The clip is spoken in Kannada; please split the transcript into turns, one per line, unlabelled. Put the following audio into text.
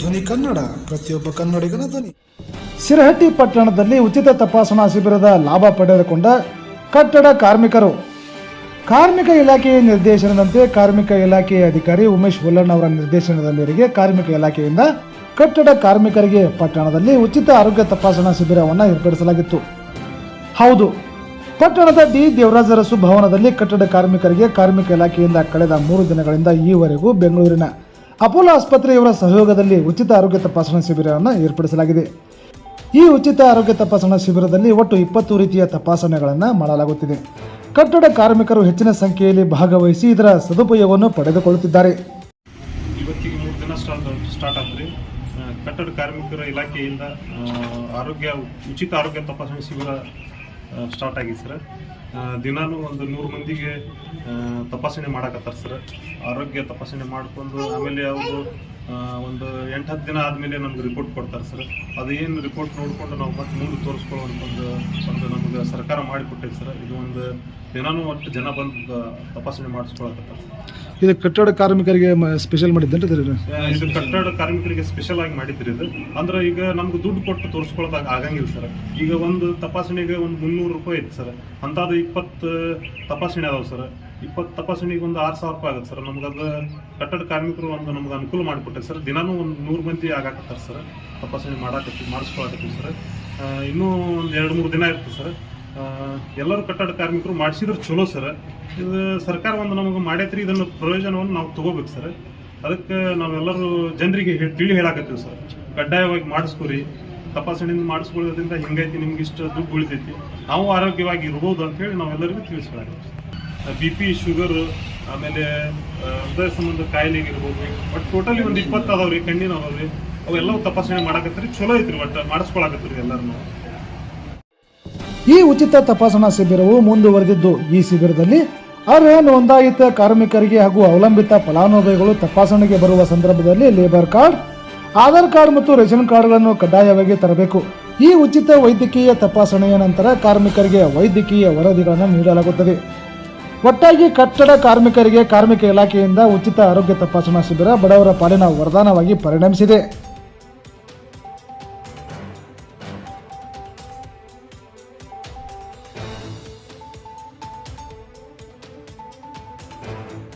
ಧ್ವನಿ ಕನ್ನಡ, ಪ್ರತಿಯೊಬ್ಬ ಕನ್ನಡಿಗನ ಧ್ವನಿ.
ಸಿರಹಟ್ಟಿ ಪಟ್ಟಣದಲ್ಲಿ ಉಚಿತ ತಪಾಸಣಾ ಶಿಬಿರದ ಲಾಭ ಪಡೆದುಕೊಂಡ ಕಟ್ಟಡ ಕಾರ್ಮಿಕರು. ಕಾರ್ಮಿಕ ಇಲಾಖೆಯ ನಿರ್ದೇಶನದಂತೆ ಕಾರ್ಮಿಕ ಇಲಾಖೆಯ ಅಧಿಕಾರಿ ಉಮೇಶ್ ಹುಲ್ಲಣ್ಣ ಅವರ ನಿರ್ದೇಶನದ ಮೇರೆಗೆ ಕಾರ್ಮಿಕ ಇಲಾಖೆಯಿಂದ ಕಟ್ಟಡ ಕಾರ್ಮಿಕರಿಗೆ ಪಟ್ಟಣದಲ್ಲಿ ಉಚಿತ ಆರೋಗ್ಯ ತಪಾಸಣಾ ಶಿಬಿರವನ್ನು ಏರ್ಪಡಿಸಲಾಗಿತ್ತು. ಹೌದು, ಪಟ್ಟಣದ ಡಿ ದೇವರಾಜ ಅರಸು ಭವನದಲ್ಲಿ ಕಟ್ಟಡ ಕಾರ್ಮಿಕರಿಗೆ ಕಾರ್ಮಿಕ ಇಲಾಖೆಯಿಂದ ಕಳೆದ ಮೂರು ದಿನಗಳಿಂದ ಈವರೆಗೂ ಬೆಂಗಳೂರಿನ ಅಪೋಲೋ ಆಸ್ಪತ್ರೆಯವರ ಸಹಯೋಗದಲ್ಲಿ ಉಚಿತ ಆರೋಗ್ಯ ತಪಾಸಣಾ ಶಿಬಿರವನ್ನು ಏರ್ಪಡಿಸಲಾಗಿದೆ. ಈ ಉಚಿತ ಆರೋಗ್ಯ ತಪಾಸಣಾ ಶಿಬಿರದಲ್ಲಿ ಒಟ್ಟು ಇಪ್ಪತ್ತು ರೀತಿಯ ತಪಾಸಣೆಗಳನ್ನು ಮಾಡಲಾಗುತ್ತಿದೆ. ಕಟ್ಟಡ ಕಾರ್ಮಿಕರು ಹೆಚ್ಚಿನ ಸಂಖ್ಯೆಯಲ್ಲಿ ಭಾಗವಹಿಸಿ ಇದರ ಸದುಪಯೋಗವನ್ನು ಪಡೆದುಕೊಳ್ಳುತ್ತಿದ್ದಾರೆ.
ಇವತ್ತಿಗೆ ಸ್ಟಾರ್ಟ್ ಸ್ಟಾರ್ಟ್ ಕಟ್ಟಡ ಕಾರ್ಮಿಕರ ಇಲಾಖೆಯಿಂದ ಆರೋಗ್ಯ, ಉಚಿತ ಆರೋಗ್ಯ ತಪಾಸಣೆ ಶಿಬಿರ ಸ್ಟಾರ್ಟ್ ಆಗಿದೆ ಸರ್. ದಿನಾನು ಒಂದು ನೂರು ಮಂದಿಗೆ ತಪಾಸಣೆ ಮಾಡಕತ್ತಾರ ಸರ್. ಆರೋಗ್ಯ ತಪಾಸಣೆ ಮಾಡ್ಕೊಂಡು ಆಮೇಲೆ ಅವರು ಒಂದು ಎಂಟು, ಹತ್ತು ದಿನ ಆದಮೇಲೆ ನಮ್ಗೆ ರಿಪೋರ್ಟ್ ಕೊಡ್ತಾರೆ ಸರ್. ಅದು ಏನು ರಿಪೋರ್ಟ್ ನೋಡಿಕೊಂಡು ನಾವು ಮತ್ತೆ ಮುಂದೆ ತೋರಿಸ್ಕೊಳ್ಳುವಂಥ ಒಂದು ಸರ್ಕಾರ ಮಾಡಿಕೊಟ್ಟೈತೆ ಸರ್. ಇದು ಒಂದು ದಿನಾನೂ ಒಟ್ಟು ಜನ ಬಂದು ತಪಾಸಣೆ ಮಾಡಿಸ್ಕೊಳಕತ್ತಾರ
ಇದು ಕಟ್ಟಡ ಕಾರ್ಮಿಕರಿಗೆ ಸ್ಪೆಷಲ್ ಮಾಡಿದ್ದೇನೆ
ಇದು ಕಟ್ಟಡ ಕಾರ್ಮಿಕರಿಗೆ ಸ್ಪೆಷಲ್ ಆಗಿ ಮಾಡಿದ್ರಿ ಇದು. ಅಂದ್ರೆ ಈಗ ನಮ್ಗೆ ದುಡ್ಡು ಕೊಟ್ಟು ತೋರಿಸ್ಕೊಳಕ್ ಆಗಂಗಿಲ್ಲ ಸರ್. ಈಗ ಒಂದು ತಪಾಸಣೆಗೆ ಒಂದು ಮುನ್ನೂರು ರೂಪಾಯಿ ಐತೆ ಸರ್. ಅಂತಾದ ಇಪ್ಪತ್ತು ತಪಾಸಣೆ ಅದಾವ ಸರ್. ಇಪ್ಪತ್ತು ತಪಾಸಣೆಗೆ ಒಂದು ಆರು ಸಾವಿರ ರೂಪಾಯಿ ಆಗುತ್ತೆ ಸರ್. ನಮ್ಗೆ ಅದು ಕಟ್ಟಡ ಕಾರ್ಮಿಕರು ಒಂದು ನಮ್ಗೆ ಅನುಕೂಲ ಮಾಡಿಕೊಟ್ಟೆ ಸರ್. ದಿನಾನೂ ಒಂದು ನೂರು ಮಂದಿ ಆಗಾಕತ್ತಾರೆ ಸರ್. ತಪಾಸಣೆ ಮಾಡಾಕತ್ತಿ ಮಾಡಿಸ್ಕೊಳಕತ್ತೀವಿ ಸರ್. ಇನ್ನೂ ಒಂದು ಎರಡು ಮೂರು ದಿನ ಇರ್ತದೆ ಸರ್. ಎಲ್ಲರೂ ಕಟ್ಟಡ ಕಾರ್ಮಿಕರು ಮಾಡಿಸಿದ್ರೆ ಚಲೋ ಸರ್. ಇದು ಸರ್ಕಾರ ಒಂದು ನಮಗೆ ಮಾಡೈತ್ರಿ, ಇದನ್ನು ಪ್ರಯೋಜನವನ್ನು ನಾವು ತಗೋಬೇಕು ಸರ್. ಅದಕ್ಕೆ ನಾವೆಲ್ಲರೂ ಜನರಿಗೆ ತಿಳಿ ಹೇಳಾಕತ್ತೀವಿ ಸರ್. ಕಡ್ಡಾಯವಾಗಿ ಮಾಡಿಸ್ಕೊರಿ, ತಪಾಸಣೆಯಿಂದ ಮಾಡಿಸ್ಕೊಳ್ಳೋದ್ರಿಂದ ಹಿಂಗೈತಿ, ನಿಮ್ಗೆ ಇಷ್ಟು ದುಡ್ಡು ಉಳಿತೈತಿ. ನಾವು ಆರೋಗ್ಯವಾಗಿ ಇರ್ಬೋದು ಅಂತೇಳಿ ನಾವೆಲ್ಲರಿಗೂ ತಿಳಿಸ್ಕೊಳಕತ್ತೀವಿ ಬಿ ಪಿ ಶುಗರ್ ಆಮೇಲೆ ಹೃದಯ ಸಂಬಂಧ ಕಾಯಿಲೆಗೆ ಇರ್ಬೋದು ಬಟ್ ಟೋಟಲಿ ಒಂದು ಇಪ್ಪತ್ತು ಅದಾವ್ರಿ ಕಣ್ಣಿನ ಅದಾವ್ರಿ ಅವೆಲ್ಲವೂ ತಪಾಸಣೆ ಮಾಡಾಕತ್ತೀರಿ, ಚಲೋ ಐತ್ರಿ, ಒಟ್ಟು ಮಾಡಿಸ್ಕೊಳಕತ್ತೀರಿ ಎಲ್ಲರೂ
ಈ ಉಚಿತ ತಪಾಸಣಾ ಶಿಬಿರವು ಮುಂದುವರೆದಿದ್ದು. ಈ ಶಿಬಿರದಲ್ಲಿ ಅರ್ಹ ನೋಂದಾಯಿತ ಕಾರ್ಮಿಕರಿಗೆ ಹಾಗೂ ಅವಲಂಬಿತ ಫಲಾನುಭವಿಗಳು ತಪಾಸಣೆಗೆ ಬರುವ ಸಂದರ್ಭದಲ್ಲಿ ಲೇಬರ್ ಕಾರ್ಡ್, ಆಧಾರ್ ಕಾರ್ಡ್ ಮತ್ತು ರೇಷನ್ ಕಾರ್ಡ್ಗಳನ್ನು ಕಡ್ಡಾಯವಾಗಿ ತರಬೇಕು. ಈ ಉಚಿತ ವೈದ್ಯಕೀಯ ತಪಾಸಣೆಯ ನಂತರ ಕಾರ್ಮಿಕರಿಗೆ ವೈದ್ಯಕೀಯ ವರದಿಗಳನ್ನು ನೀಡಲಾಗುತ್ತದೆ. ಒಟ್ಟಾಗಿ ಕಟ್ಟಡ ಕಾರ್ಮಿಕರಿಗೆ, ಕಾರ್ಮಿಕ ಇಲಾಖೆಯಿಂದ ಉಚಿತ ಆರೋಗ್ಯ ತಪಾಸಣಾ ಶಿಬಿರ ಬಡವರ ಪಾಲಿನ ವರದಾನವಾಗಿ ಪರಿಣಮಿಸಿದೆ. Thank you.